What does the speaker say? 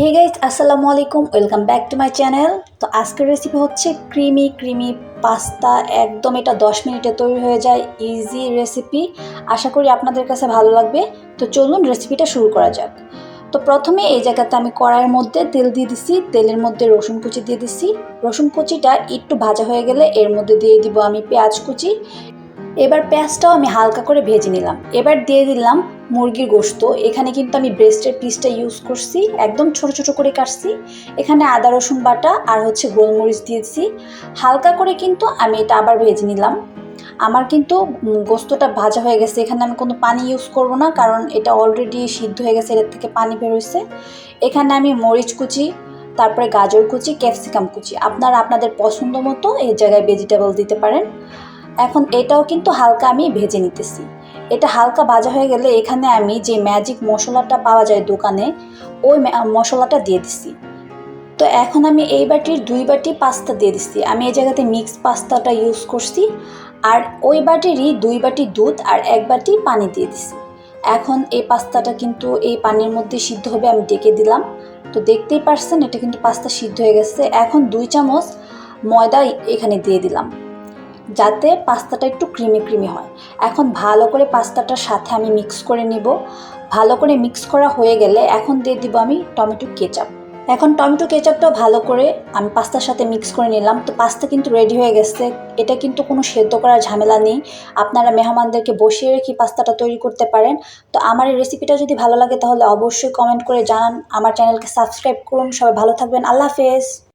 হে guys আসসালামু আলাইকুম welcome back to my channel তো আজকের রেসিপি হচ্ছে ক্রিমি ক্রিমি পাস্তা একদম এটা দশ মিনিটে তৈরি হয়ে যায় ইজি রেসিপি আশা করি আপনাদের কাছে ভালো লাগবে। তো চলুন রেসিপিটা শুরু করা যাক। তো প্রথমে এই জায়গাতে আমি কড়াইয়ের মধ্যে তেল দিয়ে দিছি, তেলের মধ্যে রসুন কুচি দিয়ে দিছি। রসুন কুচিটা একটু ভাজা হয়ে গেলে এর মধ্যে দিয়ে দিব আমি পেঁয়াজ কুচি। এবার পেঁয়াজটাও আমি হালকা করে ভেজে নিলাম। এবার দিয়ে দিলাম মুরগির গোস্ত এখানে কিন্তু আমি ব্রেস্টের পিসটা ইউজ করছি। একদম ছোট ছোট করে কাটছি। এখানে আদা, রসুন বাটা আর হচ্ছে গোলমরিচ দিয়েছি। হালকা করে কিন্তু আমি এটা আবার ভেজে নিলাম। আমার কিন্তু গোস্তটা ভাজা হয়ে গেছে। এখানে আমি কোনো পানি ইউজ করব না কারণ এটা অলরেডি সিদ্ধ হয়ে গেছে, এর থেকে পানি বেরোচ্ছে এখানে আমি মরিচ কুচি, তারপরে গাজর কুচি ক্যাপসিকাম কুচি। আপনারা আপনাদের পছন্দ মতো এই জায়গায় ভেজিটেবল দিতে পারেন। এখন এটাও কিন্তু হালকা আমি ভেজে নিতেছি। এটা হালকা ভাজা হয়ে গেলে এখানে আমি যে ম্যাজিক মশলাটা পাওয়া যায় দোকানে, ওই মশলাটা দিয়ে দিছি। তো এখন আমি এই বাটির দুই বাটি পাস্তা দিয়ে দিচ্ছি আমি এই জায়গাতে মিক্স পাস্তাটা ইউজ করছি আর ওই বাটিরই দুই বাটি দুধ আর এক বাটি পানি দিয়ে দিছি। এখন এই পাস্তাটা কিন্তু এই পানির মধ্যে সিদ্ধ হবে আমি ডেকে দিলাম। তো দেখতেই পারছেন, এটা কিন্তু পাস্তা সিদ্ধ হয়ে গেছে। এখন দুই চামচ ময়দা এখানে দিয়ে দিলাম। যাতে পাস্তাটা একটু ক্রিমি ক্রিমি হয়। এখন ভালো করে পাস্তাটার সাথে আমি মিক্স করে নিব। ভালো করে মিক্স করা হয়ে গেলে এখন দিয়ে দিব আমি টমেটো কেচাপ এখন টমেটো কেচাপটাও ভালো করে আমি পাস্তার সাথে মিক্স করে নিলাম। তো পাস্তা কিন্তু রেডি হয়ে গেছে। এটা কিন্তু কোনো সেদ্ধ করার ঝামেলা নেই। আপনারা মেহমানদেরকে বসিয়ে রেখে পাস্তাটা তৈরি করতে পারেন। তো আমার এই রেসিপিটা যদি ভালো লাগে তাহলে অবশ্যই কমেন্ট করে জানান। আমার চ্যানেলকে সাবস্ক্রাইব করুন। সবাই ভালো থাকবেন। আল্লাহ হাফেজ।